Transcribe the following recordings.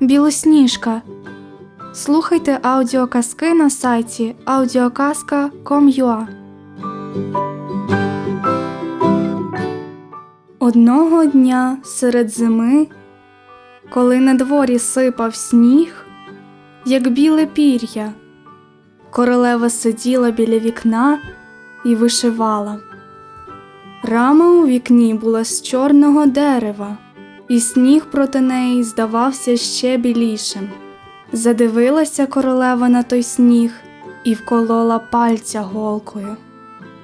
Білосніжка. Слухайте аудіоказки на сайті audiokaska.com.ua Одного дня серед зими, коли на дворі сипав сніг, як біле пір'я, королева сиділа біля вікна і вишивала. Рама у вікні була з чорного дерева, і сніг проти неї здавався ще білішим. Задивилася королева на той сніг і вколола пальця голкою.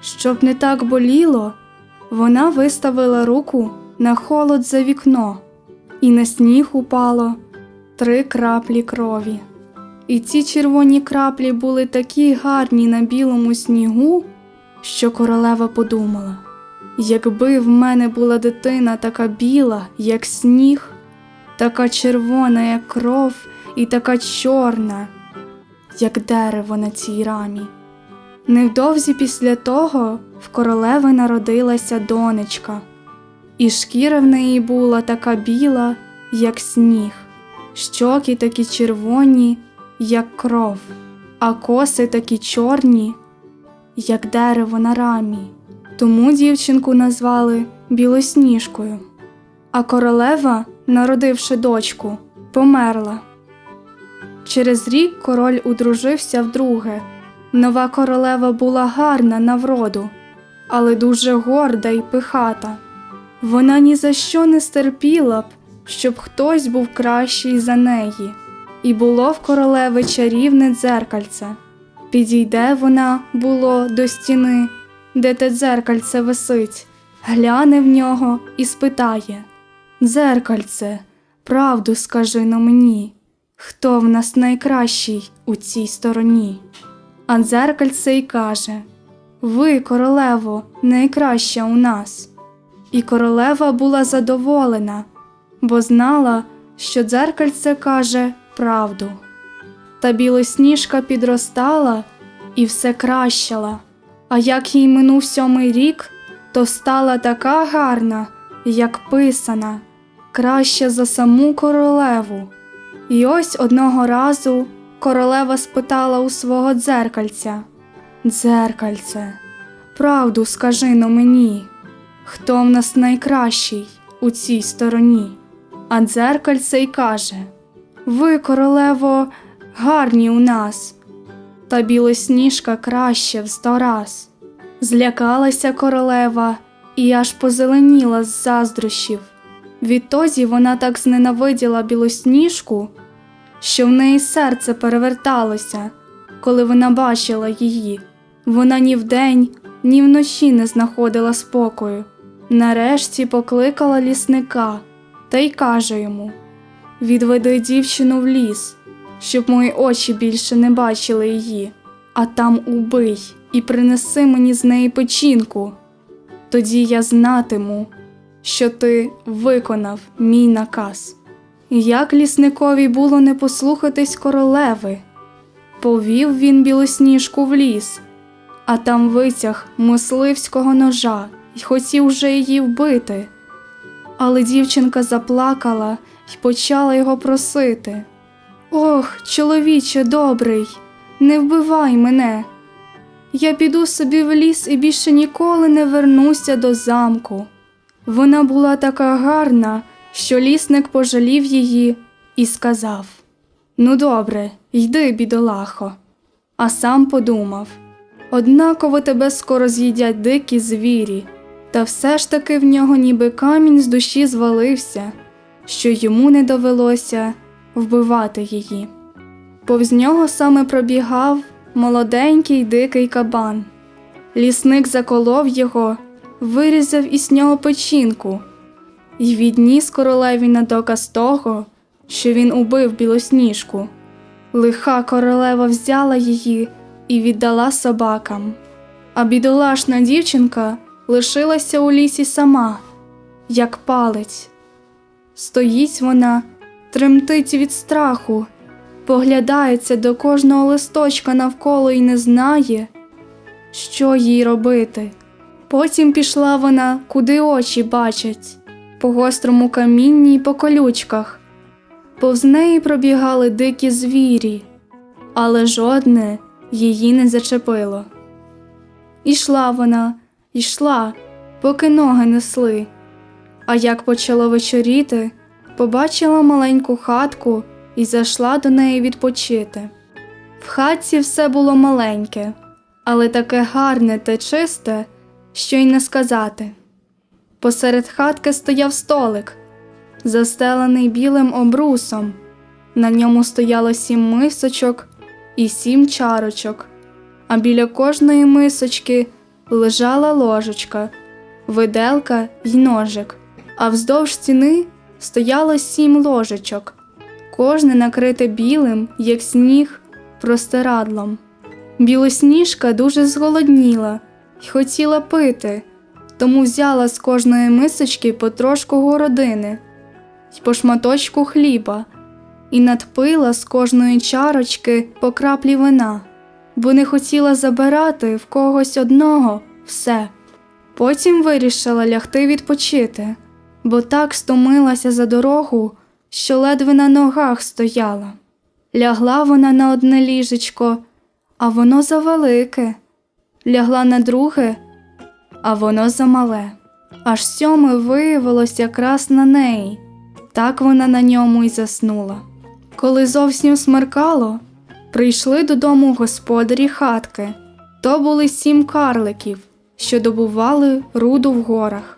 Щоб не так боліло, вона виставила руку на холод за вікно, і на сніг упало три краплі крові. І ці червоні краплі були такі гарні на білому снігу, що королева подумала: якби в мене була дитина така біла, як сніг, така червона, як кров, і така чорна, як дерево на цій рамі. Невдовзі після того в королеви народилася донечка, і шкіра в неї була така біла, як сніг, щоки такі червоні, як кров, а коси такі чорні, як дерево на рамі. Тому дівчинку назвали Білосніжкою. А королева, народивши дочку, померла. Через рік король одружився вдруге. Нова королева була гарна на вроду, але дуже горда й пихата. Вона ні за що не стерпіла б, щоб хтось був кращий за неї, і було в королеви чарівне дзеркальце. Підійде вона, було, до стіни, де те дзеркальце висить, гляне в нього і спитає Дзеркальце, правду скажи на мені, хто в нас найкращий у цій стороні? А дзеркальце й каже Ви, королево, найкраща у нас. І королева була задоволена, бо знала, що дзеркальце каже правду. Та білосніжка підростала і все кращала, а як їй минув сьомий рік, то стала така гарна, як писана, краща за саму королеву. І ось одного разу королева спитала у свого дзеркальця Дзеркальце, правду скажи но мені, хто в нас найкращий у цій стороні? А дзеркальце й каже Ви, королево, гарні у нас, та білосніжка краще в сто раз. Злякалася королева і аж позеленіла з заздрощів. Відтоді вона так зненавиділа білосніжку, що в неї серце переверталося, коли вона бачила її. Вона ні вдень, ні вночі не знаходила спокою. Нарешті покликала лісника та й каже йому Відведи дівчину в ліс, щоб мої очі більше не бачили її, а там убий і принеси мені з неї печінку. Тоді я знатиму, що ти виконав мій наказ. Як лісникові було не послухатись королеви, повів він білосніжку в ліс, а там витяг мисливського ножа й хотів вже її вбити. Але дівчинка заплакала й почала його просити. Ох, чоловіче добрий, не вбивай мене. Я піду собі в ліс і більше ніколи не вернуся до замку. Вона була така гарна, що лісник пожалів її і сказав Ну, добре, йди, бідолахо. А сам подумав однаково тебе скоро з'їдять дикі звірі, та все ж таки в нього ніби камінь з душі звалився, що йому не довелося вбивати її. Повз нього саме пробігав молоденький дикий кабан. Лісник заколов його, вирізав із нього печінку і відніс королеві на доказ того, що він убив білосніжку. Лиха королева взяла її і віддала собакам, а бідолашна дівчинка лишилася у лісі сама, як палець. Стоїть вона, тремтить від страху, поглядається до кожного листочка навколо і не знає, що їй робити. Потім пішла вона, куди очі бачать, по гострому камінні й по колючках, повз неї пробігали дикі звірі, але жодне її не зачепило. Ішла вона, йшла, поки ноги несли. А як почало вечоріти, побачила маленьку хатку і зайшла до неї відпочити. В хатці все було маленьке, але таке гарне та чисте, що й не сказати. Посеред хатки стояв столик, застелений білим обрусом. На ньому стояло сім мисочок і сім чарочок, а біля кожної мисочки лежала ложечка, виделка й ножик, а вздовж стіни стояло сім ложечок, кожне накрите білим, як сніг, простирадлом. Білосніжка дуже зголодніла й хотіла пити, тому взяла з кожної мисочки потрошку городини й по шматочку хліба і надпила з кожної чарочки по краплі вина, бо не хотіла забирати в когось одного все. Потім вирішила лягти відпочити, бо так стомилася за дорогу, що ледве на ногах стояла. Лягла вона на одне ліжечко, а воно завелике, лягла на друге, а воно замале. Аж сьоме виявилось якраз на неї. Так вона на ньому й заснула. Коли зовсім смеркало, прийшли додому господарі хатки. То були сім карликів, що добували руду в горах.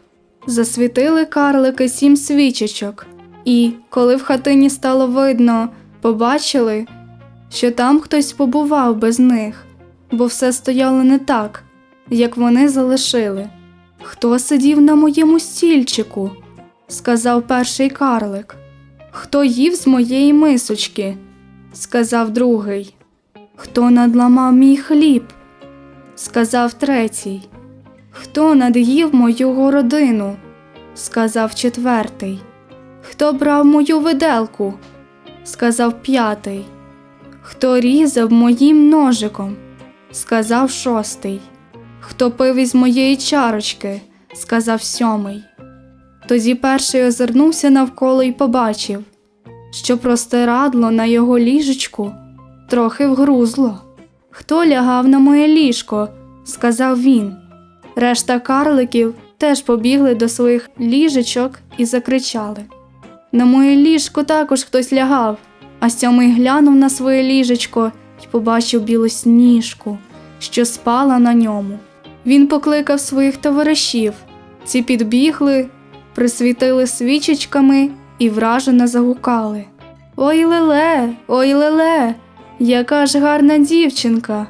Засвітили карлики сім свічечок, і, коли в хатині стало видно, побачили, що там хтось побував без них, бо все стояло не так, як вони залишили. Хто сидів на моєму стільчику? сказав перший карлик. Хто їв з моєї мисочки? сказав другий. Хто надламав мій хліб? сказав третій. Хто над'їв мою городину? сказав четвертий. Хто брав мою виделку? сказав п'ятий. Хто різав моїм ножиком? сказав шостий. Хто пив із моєї чарочки? сказав сьомий. Тоді перший озирнувся навколо і побачив, що простирадло на його ліжечку трохи вгрузло. Хто лягав на моє ліжко? сказав він. Решта карликів теж побігли до своїх ліжечок і закричали. На моє ліжко також хтось лягав, а сьомий глянув на своє ліжечко і побачив білосніжку, що спала на ньому. Він покликав своїх товаришів, ці підбігли, присвітили свічечками і вражено загукали. Ой леле, ой леле, яка ж гарна дівчинка.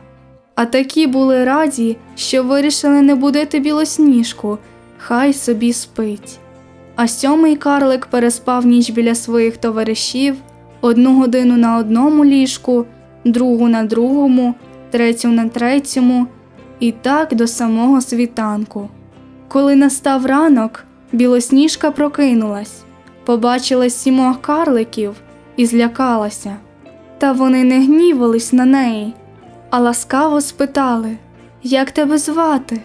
А такі були раді, що вирішили не будити білосніжку, хай собі спить. А сьомий карлик переспав ніч біля своїх товаришів, одну годину на одному ліжку, другу на другому, третю на третьому, і так до самого світанку. Коли настав ранок, білосніжка прокинулась, побачила сімох карликів і злякалася. Та вони не гнівались на неї, а ласкаво спитали, як тебе звати?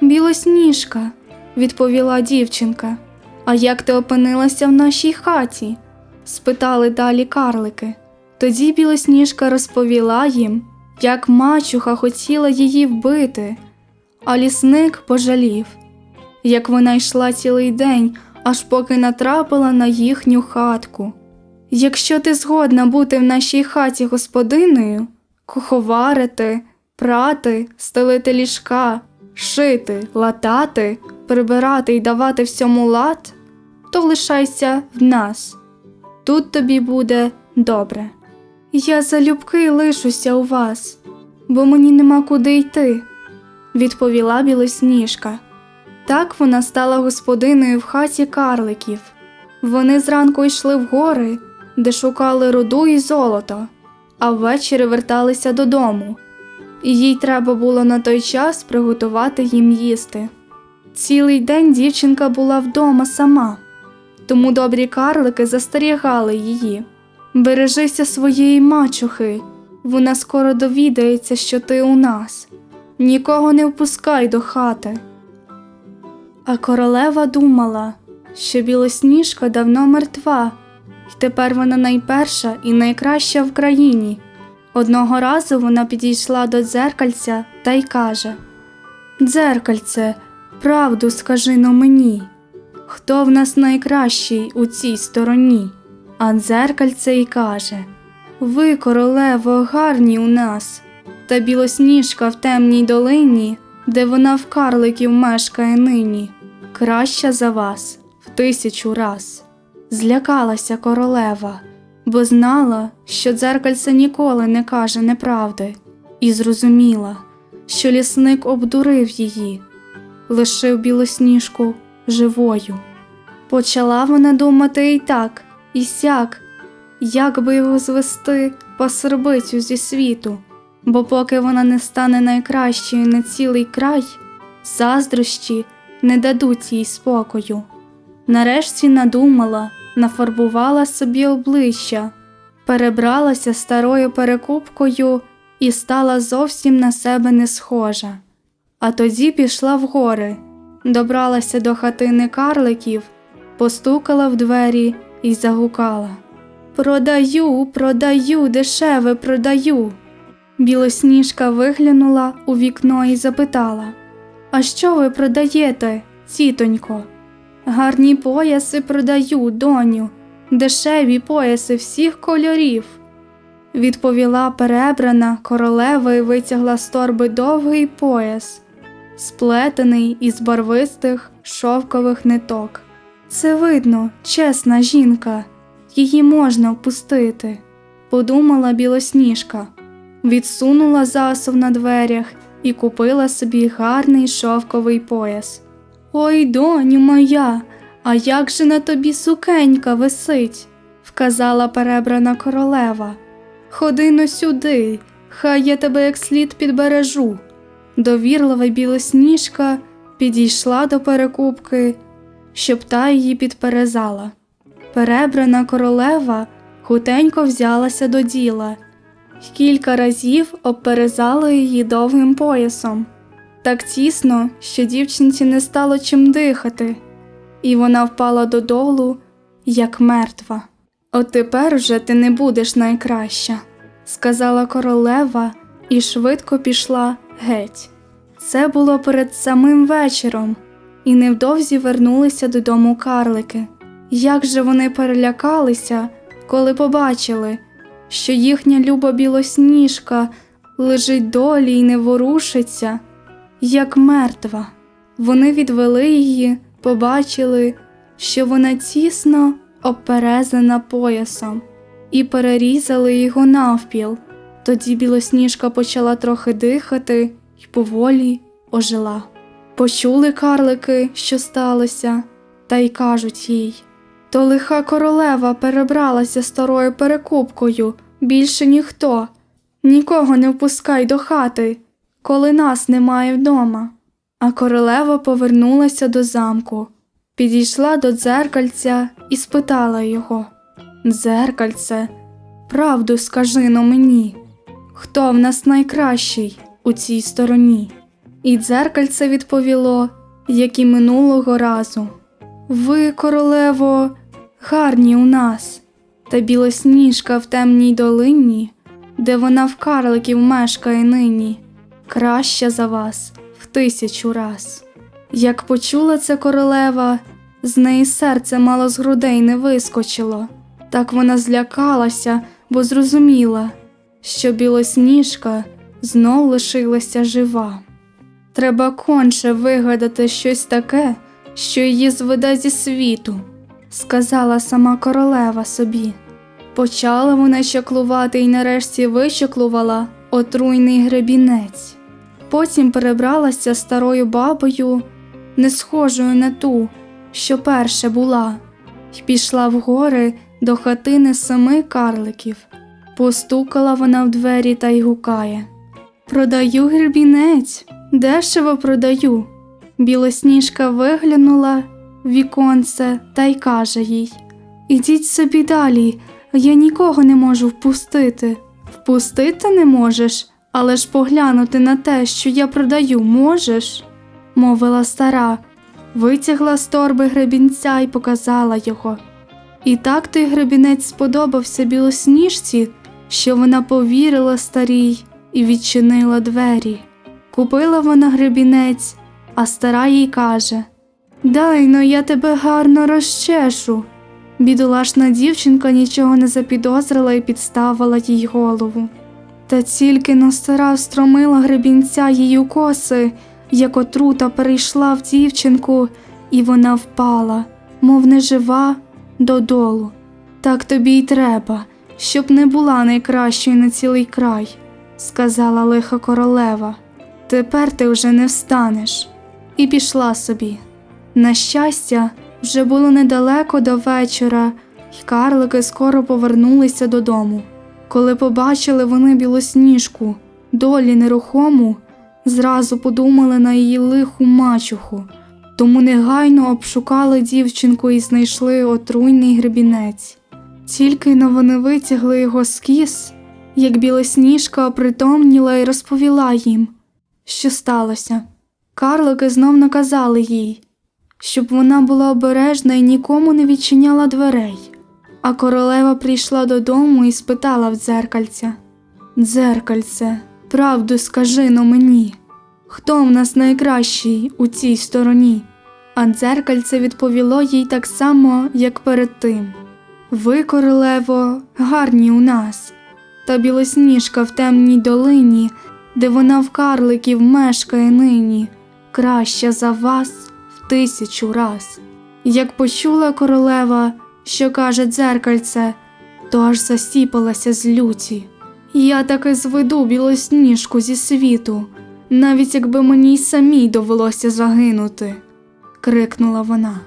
Білосніжка, відповіла дівчинка. А як ти опинилася в нашій хаті? спитали далі карлики. Тоді білосніжка розповіла їм, як мачуха хотіла її вбити, а лісник пожалів, як вона йшла цілий день, аж поки натрапила на їхню хатку. Якщо ти згодна бути в нашій хаті господиною, куховарити, прати, стелити ліжка, шити, латати, прибирати і давати всьому лад, то лишайся в нас. Тут тобі буде добре. Я залюбки лишуся у вас, бо мені нема куди йти, відповіла білосніжка. Так вона стала господиною в хаті карликів. Вони зранку йшли в гори, де шукали руду і золото, а ввечері верталися додому, і їй треба було на той час приготувати їм їсти. Цілий день дівчинка була вдома сама, тому добрі карлики застерігали її. Бережися своєї мачухи, вона скоро довідається, що ти у нас. Нікого не впускай до хати. А королева думала, що білосніжка давно мертва, й тепер вона найперша і найкраща в країні. Одного разу вона підійшла до дзеркальця та й каже: Дзеркальце, правду скажи но мені, хто в нас найкращий у цій стороні? А дзеркальце й каже: Ви, королево, гарні у нас, та білосніжка в темній долині, де вона в карликів мешкає нині, краща за вас в тисячу раз. Злякалася королева, бо знала, що дзеркальце ніколи не каже неправди, і зрозуміла, що лісник обдурив її, лишив білосніжку живою. Почала вона думати і так, і сяк, як би його звести по сербицю зі світу, бо поки вона не стане найкращою на цілий край, заздрощі не дадуть їй спокою. Нарешті надумала, нафарбувала собі обличчя, перебралася старою перекупкою і стала зовсім на себе не схожа. А тоді пішла в гори, добралася до хатини карликів, постукала в двері і загукала Продаю, продаю, дешеве продаю. Білосніжка виглянула у вікно і запитала А що ви продаєте, тітонько? Гарні пояси продаю, доню, дешеві пояси всіх кольорів. Відповіла перебрана королева і витягла з торби довгий пояс, сплетений із барвистих шовкових ниток. Це видно, чесна жінка, її можна впустити, подумала білосніжка, відсунула засов на дверях і купила собі гарний шовковий пояс. Ой, доню моя, а як же на тобі сукенька висить, вказала перебрана королева. Ходи но сюди, хай я тебе як слід підбережу. Довірлива білосніжка підійшла до перекупки, щоб та її підперезала. Перебрана королева хутенько взялася до діла кілька разів обперезала її довгим поясом, так тісно, що дівчинці не стало чим дихати, і вона впала додолу, як мертва. От тепер вже ти не будеш найкраща, сказала королева і швидко пішла геть. Це було перед самим вечором, і невдовзі вернулися додому карлики. Як же вони перелякалися, коли побачили, що їхня люба білосніжка лежить долі й не ворушиться, як мертва. Вони відвели її, побачили, що вона тісно обперезана поясом, і перерізали його навпіл. Тоді білосніжка почала трохи дихати й поволі ожила. Почули карлики, що сталося, та й кажуть їй то лиха королева перебралася старою перекупкою, більше ніхто, нікого не впускай до хати, коли нас немає вдома. А королева повернулася до замку, підійшла до дзеркальця і спитала його Дзеркальце, правду скажи но мені, хто в нас найкращий у цій стороні? І дзеркальце відповіло, як і минулого разу. Ви, королево, гарні у нас, та білосніжка в темній долині, де вона в карликів мешкає нині, краща за вас в тисячу раз. Як почула це королева, з неї серце мало з грудей не вискочило, так вона злякалася, бо зрозуміла, що білосніжка знов лишилася жива. Треба конче вигадати щось таке, що її зведе зі світу, сказала сама королева собі. Почала вона чаклувати і нарешті вичаклувала отруйний гребінець. Потім перебралася старою бабою, не схожою на ту, що перше була, й пішла в гори до хатини семи карликів. Постукала вона в двері та й гукає Продаю гребінець, дешево продаю. Білосніжка виглянула в віконце та й каже їй Ідіть собі далі, я нікого не можу впустити. Впустити не можеш, але ж поглянути на те, що я продаю, можеш, мовила стара, витягла з торби гребінця і показала його. І так той гребінець сподобався білосніжці, що вона повірила старій і відчинила двері. Купила вона гребінець, а стара їй каже Дай но я тебе гарно розчешу. Бідолашна дівчинка нічого не запідозрила і підставила їй голову. Та тільки но стара встромила гребінця їй у коси, як отрута перейшла в дівчинку, і вона впала, мов нежива, додолу. Так тобі й треба, щоб не була найкращою на цілий край, сказала лиха королева. Тепер ти вже не встанеш. І пішла собі. На щастя, вже було недалеко до вечора, й карлики скоро повернулися додому. Коли побачили вони білосніжку, долі нерухому, зразу подумали на її лиху мачуху, тому негайно обшукали дівчинку і знайшли отруйний гребінець. Тільки но вони витягли його з кіс, як білосніжка опритомніла і розповіла їм, що сталося. Карлики знов наказали їй, щоб вона була обережна і нікому не відчиняла дверей. А королева прийшла додому і спитала в дзеркальця Дзеркальце, правду скажи но мені, хто в нас найкращий у цій стороні? А дзеркальце відповіло їй так само, як перед тим. Ви, королево, гарні у нас, та білосніжка в темній долині, де вона в карликів мешкає нині, краща за вас в тисячу раз. Як почула королева, що каже дзеркальце, то аж засіпалася з люті. Я таки зведу білосніжку зі світу, навіть якби мені й самій довелося загинути, крикнула вона.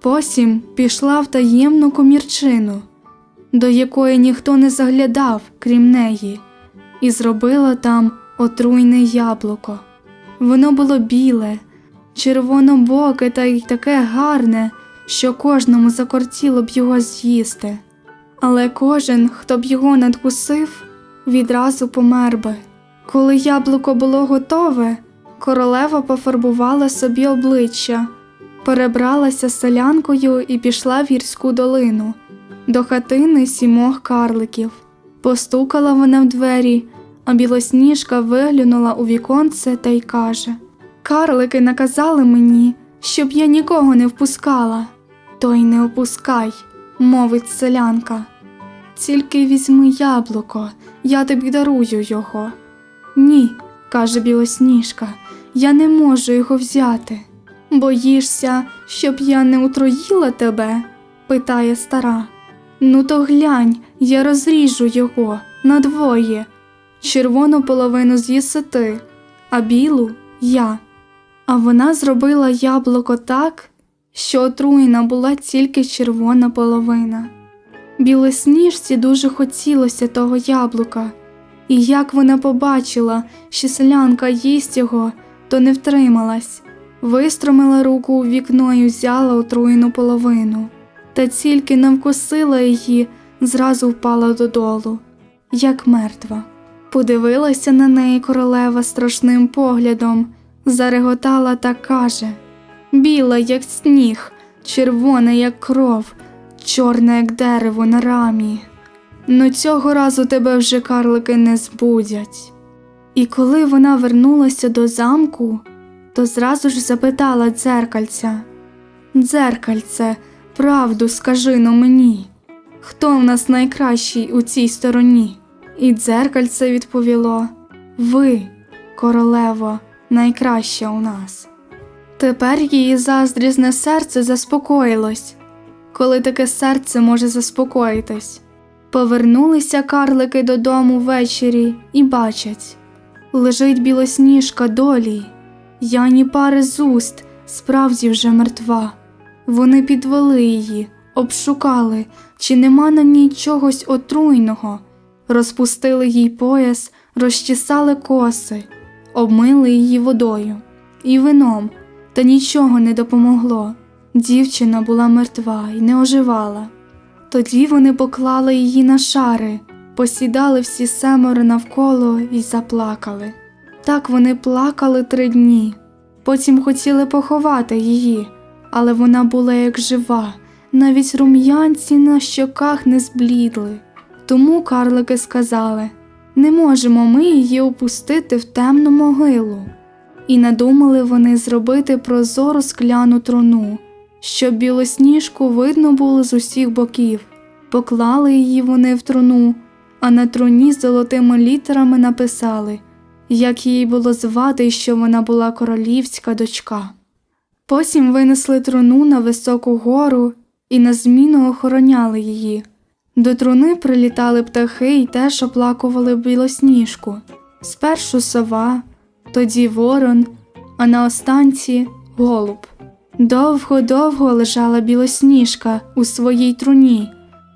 Потім пішла в таємну комірчину, до якої ніхто не заглядав, крім неї, і зробила там отруйне яблуко. Воно було біле, червонобоке та й таке гарне, що кожному закортіло б його з'їсти. Але кожен, хто б його надкусив, відразу помер би. Коли яблуко було готове, королева пофарбувала собі обличчя, перебралася селянкою і пішла в гірську долину до хатини сімох карликів. Постукала вона в двері, а білосніжка виглянула у віконце та й каже Карлики наказали мені, щоб я нікого не впускала. То й не опускай, мовить селянка. Тільки візьми яблуко, я тобі дарую його. Ні, каже білосніжка, я не можу його взяти. Боїшся, щоб я не утроїла тебе? питає стара. Ну, то глянь, я розріжу його надвоє. Червону половину з'їси ти, а білу я. А вона зробила яблуко так, що отруєна була тільки червона половина. Білосніжці дуже хотілося того яблука, і як вона побачила, що селянка їсть його, то не втрималась, вистромила руку у вікно і взяла отруєну половину, та тільки навкусила її, зразу впала додолу, як мертва. Подивилася на неї королева страшним поглядом, зареготала та каже Біла, як сніг, червона, як кров, чорна, як дерево на рамі. Ну цього разу тебе вже карлики не збудять. І коли вона вернулася до замку, то зразу ж запитала дзеркальця Дзеркальце, правду скажи но мені, хто в нас найкращий у цій стороні? І дзеркальце відповіло Ви, королево, найкраща у нас. Тепер її заздрісне серце заспокоїлось, коли таке серце може заспокоїтись. Повернулися карлики додому ввечері і бачать. Лежить білосніжка долі, я ні пари з уст, справді вже мертва. Вони підвели її, обшукали, чи нема на ній чогось отруйного, розпустили їй пояс, розчесали коси, обмили її водою. І вином, та нічого не допомогло. Дівчина була мертва і не оживала. Тоді вони поклали її на шари, посідали всі семеро навколо і заплакали. Так вони плакали три дні. Потім хотіли поховати її, але вона була як жива, навіть рум'янці на щоках не зблідли. Тому карлики сказали не можемо ми її опустити в темну могилу. І надумали вони зробити прозору скляну труну, щоб білосніжку видно було з усіх боків. Поклали її вони в труну, а на труні золотими літерами написали, як її було звати що вона була королівська дочка. Потім винесли труну на високу гору і на зміну охороняли її. До труни прилітали птахи і теж оплакували білосніжку. Спершу сова, тоді ворон, а на останці голуб. Довго-довго лежала білосніжка у своїй труні,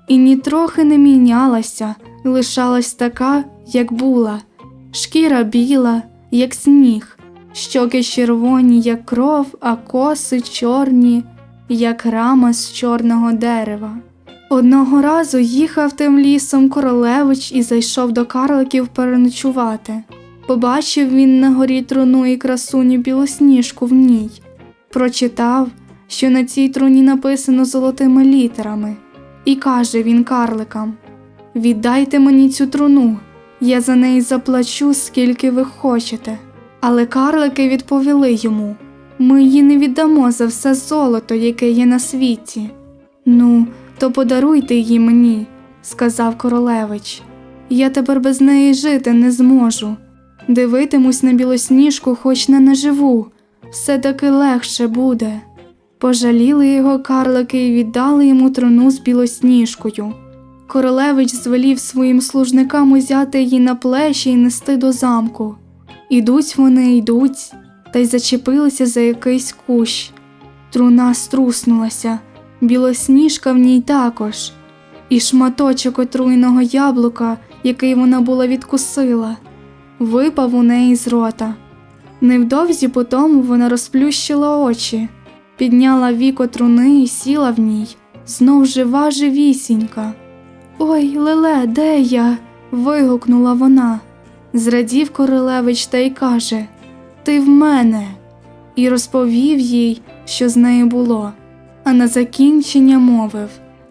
і нітрохи не мінялася, лишалась така, як була, шкіра біла, як сніг, щоки червоні, як кров, а коси чорні, як рама з чорного дерева. Одного разу їхав тим лісом королевич і зайшов до карликів переночувати. Побачив він на горі труну і красуню білосніжку в ній. Прочитав, що на цій труні написано золотими літерами, і каже він карликам: Віддайте мені цю труну, я за неї заплачу, скільки ви хочете. Але карлики відповіли йому: Ми її не віддамо за все золото, яке є на світі. Ну, то подаруйте її мені, сказав королевич. Я тепер без неї жити не зможу. Дивитимусь на білосніжку, хоч не наживу, все таки легше буде. Пожаліли його карлики і віддали йому труну з білосніжкою. Королевич звелів своїм служникам узяти її на плечі і нести до замку. Ідуть вони, йдуть, та й зачепилися за якийсь кущ. Труна струснулася, білосніжка в ній також, і шматочок отруйного яблука, який вона була відкусила, випав у неї з рота. Невдовзі потому вона розплющила очі, підняла віко труни і сіла в ній, знов жива живісінька. Ой, леле, де я? вигукнула вона. Зрадів королевич та й каже Ти в мене. І розповів їй, що з нею було. А на закінчення мовив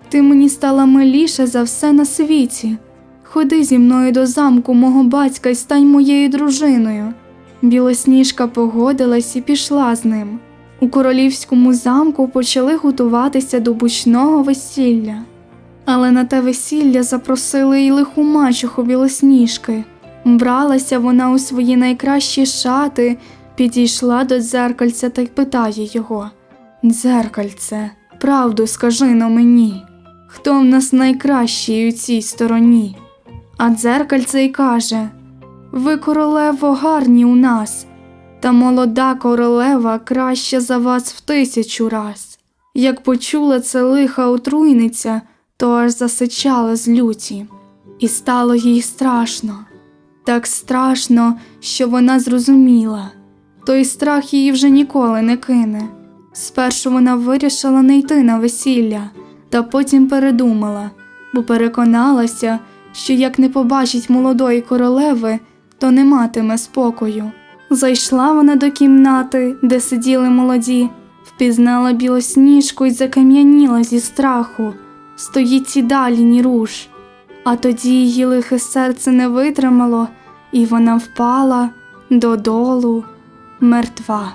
Ти мені стала миліша за все на світі. Ходи зі мною до замку мого батька і стань моєю дружиною. Білосніжка погодилась і пішла з ним. У королівському замку почали готуватися до бучного весілля. Але на те весілля запросили й лиху мачуху білосніжки. Вбралася вона у свої найкращі шати, підійшла до дзеркальця та й питає його Дзеркальце, правду скажи но мені, хто в нас найкращий у цій стороні? А дзеркальце й каже Ви, королево, гарні у нас, та молода королева краща за вас в тисячу раз. Як почула це лиха отруйниця, то аж засичала з люті, і стало їй страшно, так страшно, що вона зрозуміла. Той страх її вже ніколи не кине. Спершу вона вирішила не йти на весілля, та потім передумала, бо переконалася, що як не побачить молодої королеви, то не матиме спокою. Зайшла вона до кімнати, де сиділи молоді, впізнала білосніжку і закам'яніла зі страху. Стоїть і далі ні руш. А тоді її лихе серце не витримало, і вона впала додолу мертва.